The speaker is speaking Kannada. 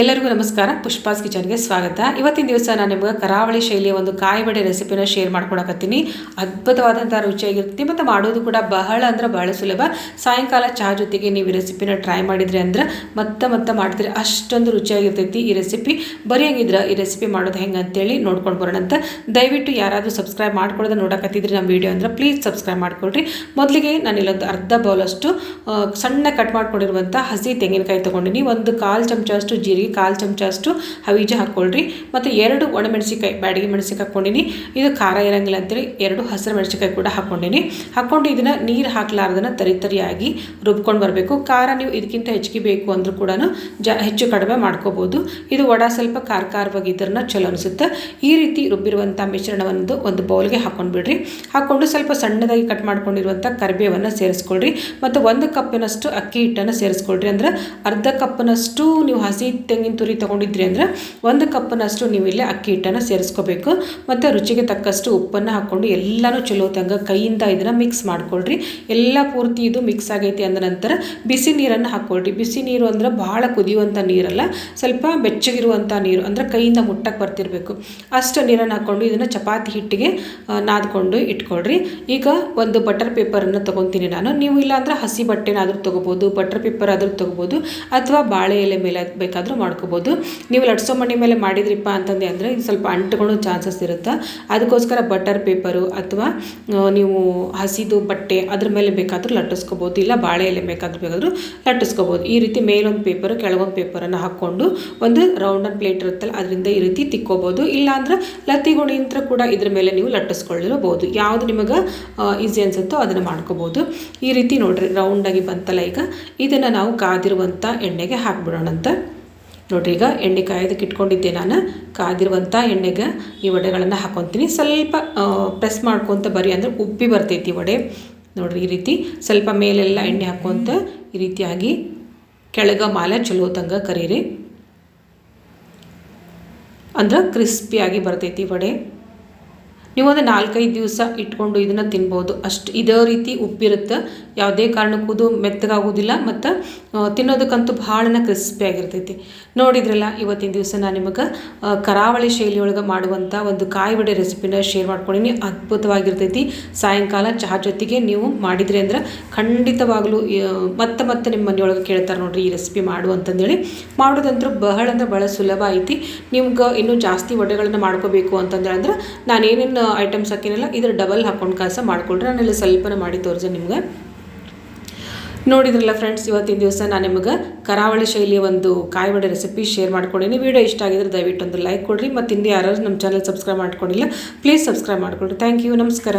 ಎಲ್ಲರಿಗೂ ನಮಸ್ಕಾರ. ಪುಷ್ಪಾಸ್ ಕಿಚನ್ಗೆ ಸ್ವಾಗತ. ಇವತ್ತಿನ ದಿವಸ ನಾನು ನಿಮಗೆ ಕರಾವಳಿ ಶೈಲಿಯ ಒಂದು ಕಾಯಿ ವಡೆ ರೆಸಿಪಿನ ಶೇರ್ ಮಾಡ್ಕೊಳಕತ್ತೀನಿ. ಅದ್ಭುತವಾದಂಥ ರುಚಿಯಾಗಿರುತ್ತೆ. ಮತ್ತು ಮಾಡೋದು ಕೂಡ ಬಹಳ ಅಂದ್ರೆ ಬಹಳ ಸುಲಭ. ಸಾಯಂಕಾಲ ಚಹಾ ಜೊತೆಗೆ ನೀವು ಈ ರೆಸಿಪಿನ ಟ್ರೈ ಮಾಡಿದ್ರಿ ಅಂದ್ರೆ ಮತ್ತೆ ಮತ್ತೆ ಮಾಡ್ತೀರಿ. ಅಷ್ಟೊಂದು ರುಚಿಯಾಗಿರ್ತೈತಿ ಈ ರೆಸಿಪಿ. ಬರೀ ಹಂಗಿದ್ರೆ ಈ ರೆಸಿಪಿ ಮಾಡೋದು ಹೆಂಗೆ ಅಂತೇಳಿ ನೋಡ್ಕೊಂಡು ಬರೋಣ ಅಂತ. ದಯವಿಟ್ಟು ಯಾರಾದರೂ ಸಬ್ಸ್ಕ್ರೈಬ್ ಮಾಡ್ಕೊಳ್ಳೋದು ನೋಡಕತ್ತಿದ್ರಿ ನಮ್ಮ ವಿಡಿಯೋ ಅಂದ್ರೆ ಪ್ಲೀಸ್ ಸಬ್ಸ್ಕ್ರೈಬ್ ಮಾಡ್ಕೊಳ್ರಿ. ಮೊದಲಿಗೆ ನಾನು ಇಲ್ಲೊಂದು ಅರ್ಧ ಬೌಲಷ್ಟು ಸಣ್ಣ ಕಟ್ ಮಾಡ್ಕೊಂಡಿರುವಂಥ ಹಸಿ ತೆಂಗಿನಕಾಯಿ ತೊಗೊಂಡಿನಿ. ಒಂದು ಕಾಲು ಚಮಚ ಅಷ್ಟು ಜೀರಿಗೆ ಕಾಲು ಚಮಚ ಅಷ್ಟು ಹವೀಜ ಹಾಕ್ಕೊಳ್ರಿ ಮತ್ತು ಎರಡು ಒಣಮೆಣಸಿಕಾಯಿ ಬ್ಯಾಡಿಗೆ ಮೆಣಸಿಕಾಯಿ ಹಾಕ್ಕೊಂಡಿನಿ. ಇದು ಖಾರ ಇರಂಗಿಲ್ಲ ಅಂತೇಳಿ ಎರಡು ಹಸಿರು ಮೆಣಸಿಕಾಯಿ ಕೂಡ ಹಾಕ್ಕೊಂಡಿನಿ. ಹಾಕ್ಕೊಂಡು ಇದನ್ನು ನೀರು ಹಾಕ್ಲಾರ್ದನ್ನ ತರಿ ತರಿಯಾಗಿ ರುಬ್ಕೊಂಡು ಬರಬೇಕು. ಖಾರ ನೀವು ಇದಕ್ಕಿಂತ ಹೆಚ್ಚಿಗೆ ಬೇಕು ಅಂದರೂ ಕೂಡ ಜ ಹೆಚ್ಚು ಕಡಿಮೆ ಮಾಡ್ಕೋಬೋದು. ಇದು ವಡ ಸ್ವಲ್ಪ ಖಾರ ಖಾರವಾಗಿ ಇದ್ರನ್ನ ಚಲೋ ಅನಿಸುತ್ತೆ. ಈ ರೀತಿ ರುಬ್ಬಿರುವಂಥ ಮಿಶ್ರಣವನ್ನು ಒಂದು ಬೌಲ್ಗೆ ಹಾಕ್ಕೊಂಡ್ಬಿಡ್ರಿ ಹಾಕ್ಕೊಂಡು ಸ್ವಲ್ಪ ಸಣ್ಣದಾಗಿ ಕಟ್ ಮಾಡ್ಕೊಂಡಿರುವಂಥ ಕರಿಬೇವನ್ನು ಸೇರಿಸ್ಕೊಳ್ರಿ. ಮತ್ತು ಒಂದು ಕಪ್ಪಿನಷ್ಟು ಅಕ್ಕಿ ಹಿಟ್ಟನ್ನು ಸೇರಿಸ್ಕೊಳ್ರಿ. ಅಂದರೆ ಅರ್ಧ ಕಪ್ನಷ್ಟು ನೀವು ಹಸಿ ತೆಂಗಿನ ತುರಿ ತೊಗೊಂಡಿದ್ರಿ ಅಂದರೆ ಒಂದು ಕಪ್ಪನಷ್ಟು ನೀವು ಇಲ್ಲಿ ಅಕ್ಕಿ ಹಿಟ್ಟನ್ನು ಸೇರಿಸ್ಕೋಬೇಕು. ಮತ್ತು ರುಚಿಗೆ ತಕ್ಕಷ್ಟು ಉಪ್ಪನ್ನು ಹಾಕ್ಕೊಂಡು ಎಲ್ಲನೂ ಚಲೋ ತಂಗ ಕೈಯಿಂದ ಇದನ್ನು ಮಿಕ್ಸ್ ಮಾಡ್ಕೊಳ್ರಿ. ಎಲ್ಲ ಪೂರ್ತಿ ಇದು ಮಿಕ್ಸ್ ಆಗೈತಿ ಅಂದ ನಂತರ ಬಿಸಿ ನೀರನ್ನು ಹಾಕ್ಕೊಳ್ರಿ. ಬಿಸಿ ನೀರು ಅಂದರೆ ಭಾಳ ಕುದಿಯುವಂಥ ನೀರಲ್ಲ, ಸ್ವಲ್ಪ ಬೆಚ್ಚಗಿರುವಂಥ ನೀರು ಅಂದರೆ ಕೈಯಿಂದ ಮುಟ್ಟಕ್ಕೆ ಬರ್ತಿರಬೇಕು. ಅಷ್ಟು ನೀರನ್ನು ಹಾಕ್ಕೊಂಡು ಇದನ್ನು ಚಪಾತಿ ಹಿಟ್ಟಿಗೆ ನಾದ್ಕೊಂಡು ಇಟ್ಕೊಳ್ರಿ. ಈಗ ಒಂದು ಬಟರ್ ಪೇಪರನ್ನು ತೊಗೊತೀನಿ ನಾನು. ನೀವು ಇಲ್ಲಾಂದ್ರೆ ಹಸಿ ಬಟ್ಟೆನಾದರೂ ತೊಗೋಬೋದು ಬಟರ್ ಪೇಪರ್ ಆದರೂ ತೊಗೋಬೋದು, ಅಥವಾ ಬಾಳೆ ಎಲೆ ಮೇಲೆ ಬೇಕಾದರೂ ಮಾಡ್ಕೋಬೋದು. ನೀವು ಲಟ್ಸೋ ಮಣಿ ಮೇಲೆ ಮಾಡಿದ್ರಿಪ್ಪ ಅಂತಂದೆ ಅಂದರೆ ಸ್ವಲ್ಪ ಅಂಟ್ಕೊಳ್ಳೋ ಚಾನ್ಸಸ್ ಇರುತ್ತೆ? ಅದಕ್ಕೋಸ್ಕರ ಬಟರ್ ಪೇಪರು ಅಥವಾ ನೀವು ಹಸಿದು ಬಟ್ಟೆ ಅದ್ರ ಮೇಲೆ ಬೇಕಾದರೂ ಲಟ್ಟಿಸ್ಕೋಬೋದು. ಇಲ್ಲ ಬಾಳೆ ಎಲೆ ಬೇಕಾದ್ರೂ ಬೇಕಾದರೂ ಲಟ್ಟಿಸ್ಕೋಬೋದು. ಈ ರೀತಿ ಮೇಲೊಂದು ಪೇಪರು, ಕೆಳಗೊಂದು ಪೇಪರನ್ನು ಹಾಕ್ಕೊಂಡು ಒಂದು ರೌಂಡನ್ ಪ್ಲೇಟ್ ಇರುತ್ತಲ್ಲ, ಅದರಿಂದ ಈ ರೀತಿ ತಿಕ್ಕೋಬೋದು. ಇಲ್ಲಾಂದ್ರೆ ಅಂತ ಕೂಡ ಇದ್ರ ಮೇಲೆ ನೀವು ಲಟ್ಟಿಸ್ಕೊಳ್ಳಿರಬಹುದು. ಯಾವುದು ನಿಮಗೆ ಈಸಿ ಅನ್ಸುತ್ತೋ ಅದನ್ನು ಮಾಡ್ಕೋಬೋದು. ಈ ರೀತಿ ನೋಡ್ರಿ ರೌಂಡಾಗಿ ಬಂತಲ್ಲ ಈಗ. ಇದನ್ನು ನಾವು ಕಾದಿರುವಂಥ ಎಣ್ಣೆಗೆ ಹಾಕ್ಬಿಡೋಣ ಅಂತ ನೋಡ್ರಿ, ಈಗ ಎಣ್ಣೆ ಕಾಯೋದಕ್ಕೆ ಇಟ್ಕೊಂಡಿದ್ದೆ ನಾನು. ಕಾದಿರುವಂಥ ಎಣ್ಣೆಗೆ ಈ ವಡೆಗಳನ್ನು ಹಾಕೊತೀನಿ. ಸ್ವಲ್ಪ ಪ್ರೆಸ್ ಮಾಡ್ಕೊತ ಬರೀ ಅಂದರೆ ಉಬ್ಬಿ ಬರ್ತೈತಿ ವಡೆ. ನೋಡಿರಿ, ಈ ರೀತಿ ಸ್ವಲ್ಪ ಮೇಲೆಲ್ಲ ಎಣ್ಣೆ ಹಾಕೊತ ಈ ರೀತಿಯಾಗಿ ಕೆಳಗ ಮಾಲೆ ಚಲೋ ತಂಗ ಕರೀರಿ. ಅಂದ್ರೆ ಕ್ರಿಸ್ಪಿಯಾಗಿ ಬರ್ತೈತಿ ವಡೆ. ನೀವು ಅದು ನಾಲ್ಕೈದು ದಿವಸ ಇಟ್ಕೊಂಡು ಇದನ್ನು ತಿನ್ಬೋದು. ಅಷ್ಟು ಇದೇ ರೀತಿ ಉಪ್ಪಿರುತ್ತೆ. ಯಾವುದೇ ಕಾರಣಕ್ಕೂ ಮೆತ್ತಗಾಗೋದಿಲ್ಲ ಮತ್ತು ತಿನ್ನೋದಕ್ಕಂತೂ ಭಾಳನ ಕ್ರಿಸ್ಪಿ ಆಗಿರ್ತೈತಿ. ನೋಡಿದ್ರಲ್ಲ, ಇವತ್ತಿನ ದಿವಸ ನಾನು ನಿಮಗೆ ಕರಾವಳಿ ಶೈಲಿಯೊಳಗೆ ಮಾಡುವಂಥ ಒಂದು ಕಾಯಿ ವಡೆ ರೆಸಿಪಿನ ಶೇರ್ ಮಾಡ್ಕೊಂಡಿನಿ. ಅದ್ಭುತವಾಗಿರ್ತೈತಿ. ಸಾಯಂಕಾಲ ಚಹಾ ಜೊತೆಗೆ ನೀವು ಮಾಡಿದ್ರಿ ಅಂದ್ರೆ ಖಂಡಿತವಾಗಲೂ ಮತ್ತೆ ಮತ್ತೆ ನಿಮ್ಮ ಮನೆಯೊಳಗೆ ಕೇಳ್ತಾರೆ ನೋಡ್ರಿ ಈ ರೆಸಿಪಿ ಮಾಡು ಅಂತಂದೇಳಿ. ಮಾಡೋದಂತೂ ಬಹಳ ಅಂದ್ರೆ ಬಹಳ ಸುಲಭ ಐತಿ. ನಿಮ್ಗೆ ಇನ್ನೂ ಜಾಸ್ತಿ ವಡೆಗಳನ್ನು ಮಾಡ್ಕೋಬೇಕು ಅಂತಂದ್ರೆ ಅಂದ್ರೆ ನಾನೇನೇನು ಐಟಮ್ಸ್ ಹಾಕಿನಲ್ಲ, ಇದ್ರ ಡಬಲ್ ಹಾಕೊಂಡು ಕಾಸ ಮಾಡ್ಕೊಳ್ರಿ ನಾನೆಲ್ಲ ಸ್ವಲ್ಪನೇ ಮಾಡಿ ತೋರಿಸ ನಿಮ್ಗೆ. ನೋಡಿದ್ರಲ್ಲ ಫ್ರೆಂಡ್ಸ್ ಇವತ್ತಿನ ದಿವಸ ನಾನು ನಿಮಗೆ ಕರಾವಳಿ ಶೈಲಿಯ ಒಂದು ಕಾಯಿ ವಡೆ ರೆಸಿಪಿ ಶೇರ್ ಮಾಡ್ಕೊಂಡಿನಿ. ವಿಡಿಯೋ ಇಷ್ಟ ಆಗಿದ್ರೆ ದಯವಿಟ್ಟು ಒಂದು ಲೈಕ್ ಕೊಡ್ರಿ. ಮತ್ತು ಹಿಂದೆ ಯಾರು ನಮ್ಮ ಚಾನಲ್ ಸಬ್ಸ್ಕ್ರೈಬ್ ಮಾಡ್ಕೊಂಡಿಲ್ಲ ಪ್ಲೀಸ್ ಸಬ್ಸ್ಕ್ರೈಬ್ ಮಾಡ್ಕೊಳ್ರಿ. ಥ್ಯಾಂಕ್ ಯು ನಮಸ್ಕಾರ.